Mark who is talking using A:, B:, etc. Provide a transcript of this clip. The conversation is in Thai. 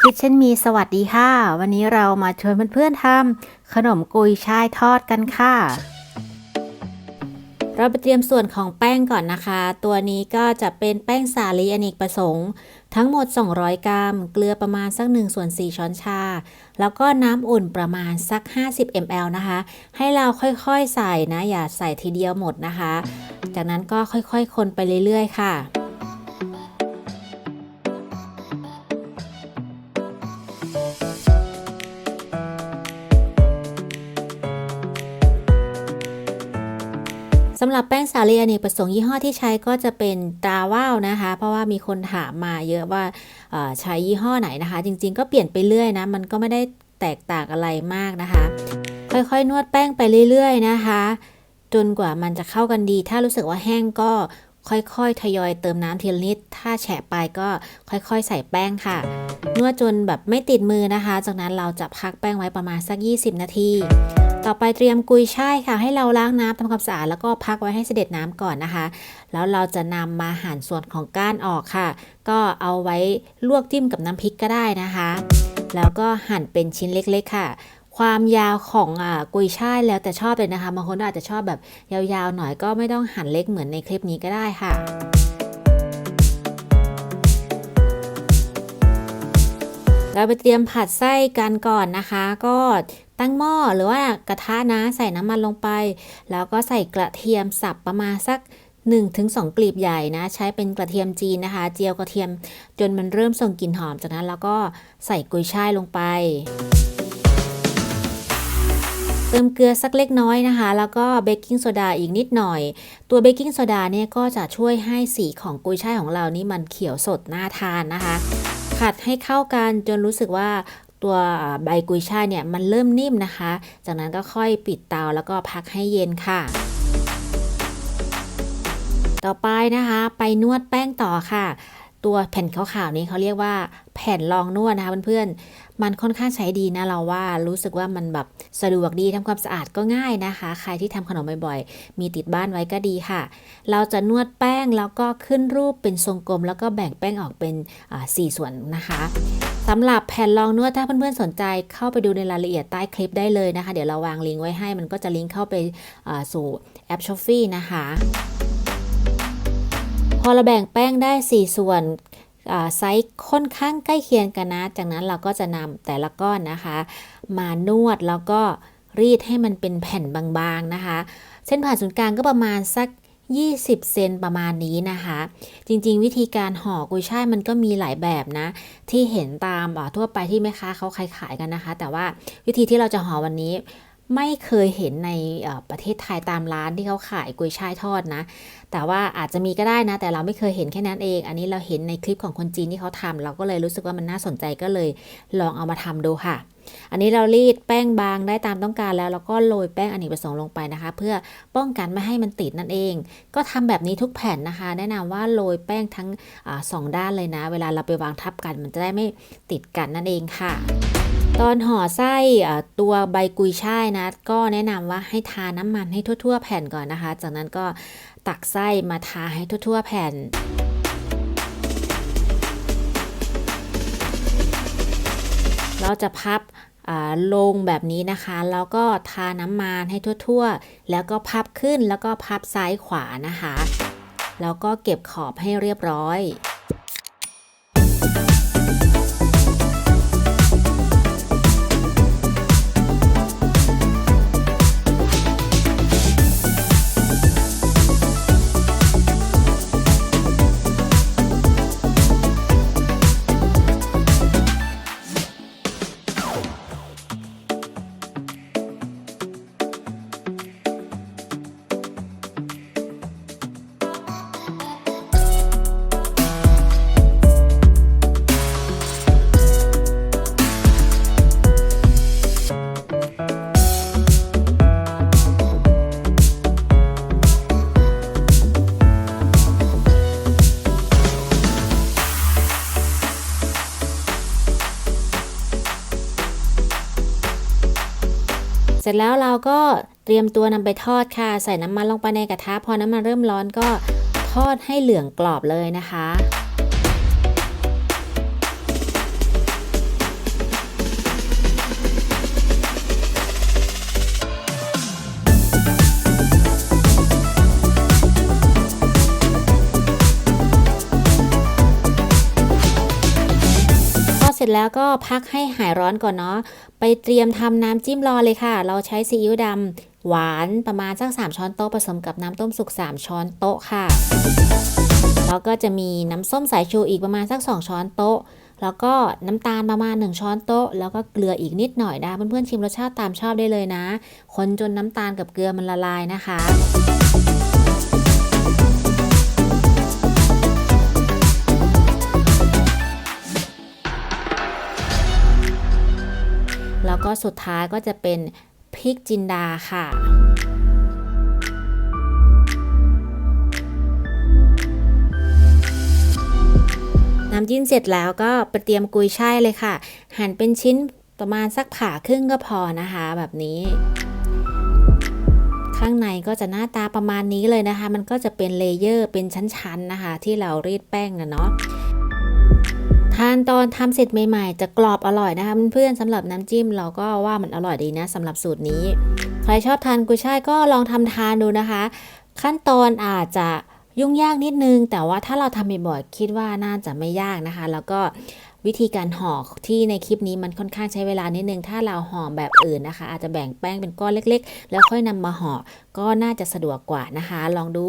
A: คิดเช่นมีสวัสดีค่ะ วันนี้เรามาชวนเพื่อนๆทำขนมกุยช่ายทอดกันค่ะ เราไปเตรียมส่วนของแป้งก่อนนะคะ ตัวนี้ก็จะเป็นแป้งสาลีอเนกประสงค์ ทั้งหมด 200 กรัม เกลือประมาณสัก1ส่วน4ช้อนชา แล้วก็น้ำอุ่นประมาณสัก 50 ml นะคะ ให้เราค่อยๆใส่นะ อย่าใส่ทีเดียวหมดนะคะ จากนั้นก็ค่อยๆ คนไปเรื่อยๆ ค่ะ สำหรับแป้งสาลีอเนกประสงค์ยี่ห้อที่ใช้ก็จะเป็นตราว่าวนะคะ เพราะว่ามีคนถามมาเยอะว่าใช้ยี่ห้อไหนนะคะ จริง ๆ ก็เปลี่ยนไปเรื่อยนะ มันก็ไม่ได้แตกต่างอะไรมากนะคะ ค่อยๆ นวดแป้งไปเรื่อย ๆ นะคะ จนกว่ามันจะเข้ากันดี ถ้ารู้สึกว่าแห้งก็ ค่อยๆ ทยอยเติมน้ำทีละนิด ถ้าแฉะไปก็ค่อยๆ ใส่แป้งค่ะ นวดจนแบบไม่ติดมือนะคะ จากนั้นเราจะพักแป้งไว้ประมาณสัก 20 นาที ต่อไปเตรียมกุยช่ายค่ะ ให้เราล้างน้ำทำความสะอาดแล้วก็พักไว้ให้เสด็จน้ำก่อนนะคะ แล้วเราจะนำมาหั่นส่วนของก้านออกค่ะ ก็เอาไว้ลวกจิ้มกับน้ำพริกก็ได้นะคะ แล้วก็หั่นเป็นชิ้นเล็กๆค่ะ ความยาวของอ่ากุยช่ายแล้วแต่ชอบเลยนะคะบางคนอาจจะชอบแบบยาวๆหน่อยก็ไม่ต้องหั่นเล็กเหมือนในคลิปนี้ก็ได้ค่ะเราไปเตรียมผัดไส้กันก่อนนะคะ ก็ตั้งหม้อหรือว่ากระทะนะใส่น้ำมันลงไป แล้วก็ใส่กระเทียมสับประมาณสัก 1-2 กลีบใหญ่นะ ใช้เป็นกระเทียมจีนนะคะ เจียวกระเทียมจนมันเริ่มส่งกลิ่นหอมจากนั้นเราก็ใส่กุยช่ายลงไป เติมเกลือสักเล็กน้อยนะคะ แล้วก็เบกกิ้งโซดาอีกนิดหน่อย ตัวเบกกิ้งโซดาเนี่ยก็จะช่วยให้สีของกุยช่ายของเรานี่มันเขียวสดน่าทานนะคะผัดให้เข้ากันจนรู้สึกว่าตัวใบกุยช่ายเนี่ยมันเริ่มนิ่มนะคะ จากนั้นก็ค่อยปิดเตาแล้วก็พักให้เย็นค่ะ ต่อไปนะคะ ไปนวดแป้งต่อค่ะ ตัวแผ่นขาวๆนี้เขาเรียกว่าแผ่นรองนวดนะคะเพื่อนๆ มันค่อนข้างใช้ดีนะเราว่ารู้สึกว่ามันแบบสะดวกดีทำความสะอาดก็ง่ายนะคะ ใครที่ทำขนมบ่อยๆ มีติดบ้านไว้ก็ดีค่ะ เราจะนวดแป้งแล้วก็ขึ้นรูปเป็นทรงกลม แล้วก็แบ่งแป้งออกเป็นสี่ส่วนนะคะสำหรับแผ่นรองนวดถ้าเพื่อนๆสนใจเข้าไปดูในรายละเอียดใต้คลิปได้เลยนะคะ เดี๋ยวเราวางลิงก์ไว้ให้มันก็จะลิงก์เข้าไปสู่แอปช้อปปี้นะคะ พอเราแบ่งแป้งได้ 4 ส่วนไซส์ค่อนข้างใกล้เคียงกันนะ จากนั้นเราก็จะนำแต่ละก้อนนะคะ มานวดแล้วก็รีดให้มันเป็นแผ่นบางๆนะคะ เส้นผ่านศูนย์กลางก็ประมาณสัก 20 เซนประมาณนี้นะคะ จริงๆ วิธีการห่อกุยช่ายมันก็มีหลายแบบนะ ที่เห็นตามทั่วไปที่แม่ค้าเขาขายขายกันนะคะ แต่ว่าวิธีที่เราจะห่อวันนี้ ไม่เคยเห็นในประเทศไทยตามร้านที่เขาขายกุยช่ายทอดนะ แต่ว่าอาจจะมีก็ได้นะ แต่เราไม่เคยเห็นแค่นั้นเอง อันนี้เราเห็นในคลิปของคนจีนที่เขาทำเราก็เลยรู้สึกว่ามันน่าสนใจก็เลยลองเอามาทำดูค่ะ อันนี้เรารีดแป้งบางได้ตามต้องการแล้ว แล้วก็โรยแป้งอเนกประสงค์ลงไปนะคะ เพื่อป้องกันไม่ให้มันติดนั่นเอง ก็ทำแบบนี้ทุกแผ่นนะคะ แนะนำว่าโรยแป้งทั้งอสองด้านเลยนะ เวลาเราไปวางทับกันมันจะได้ไม่ติดกันนั่นเองค่ะ ตอนห่อไส้ตัวใบกุยช่ายนะ ก็แนะนำว่าให้ทาน้ำมันให้ทั่ว ๆ แผ่นก่อนนะคะ จากนั้นก็ตักไส้มาทาให้ทั่ว ๆ แผ่นเราจะพับลงแบบนี้นะคะ แล้วก็ทาน้ำมันให้ทั่ว ๆ แล้วก็พับขึ้นแล้วก็พับซ้ายขวานะคะ แล้วก็เก็บขอบให้เรียบร้อย เสร็จแล้วเราก็เตรียมตัวนำไปทอดค่ะ ใส่น้ำมันลงไปในกระทะพอน้ำมันเริ่มร้อนก็ทอดให้เหลืองกรอบเลยนะคะ ร็จแล้วก็พักให้หายร้อนก่อนเนาะ ไปเตรียมทำน้ำจิ้มรอเลยค่ะ เราใช้ซีอิ๊วดำหวานประมาณสัก 3 ช้อนโต๊ะผสมกับน้ำต้มสุก 3 ช้อนโต๊ะค่ะ แล้วก็จะมีน้ำส้มสายชูอีกประมาณสัก 2 ช้อนโต๊ะ แล้วก็น้ำตาลประมาณ 1 ช้อนโต๊ะ แล้วก็เกลืออีกนิดหน่อยนะเพื่อนๆชิมรสชาติตามชอบได้เลยนะ คนจนน้ำตาลกับเกลือมันละลายนะคะ ก็สุดท้ายก็จะเป็นพริกจินดาค่ะน้ำจิ้มเสร็จแล้วก็ไปเตรียมกุยช่ายเลยค่ะ หั่นเป็นชิ้นประมาณสักผ่าครึ่งก็พอนะคะ แบบนี้ ข้างในก็จะหน้าตาประมาณนี้เลยนะคะ มันก็จะเป็นเลเยอร์เป็นชั้นๆนะคะ ที่เรารีดแป้งนะเนาะานตอนทำเสร็จใหม่ๆ จะกรอบอร่อยนะคะเพื่อนๆสำหรับน้ำจิ้มเราก็ว่ามันอร่อยดีนะสำหรับสูตรนี้ ใครชอบทานกุยช่ายก็ลองทำทานดูนะคะ ขั้นตอนอาจจะยุ่งยากนิดนึง แต่ว่าถ้าเราทำบ่อยๆคิดว่าน่าจะไม่ยากนะคะ แล้วก็วิธีการห่อที่ในคลิปนี้มันค่อนข้างใช้เวลานิดนึง ถ้าเราห่อแบบอื่นนะคะ อาจจะแบ่งแป้งเป็นก้อนเล็ก ๆ แล้วค่อยนำมาห่อก็น่าจะสะดวกกว่านะคะ ลองดู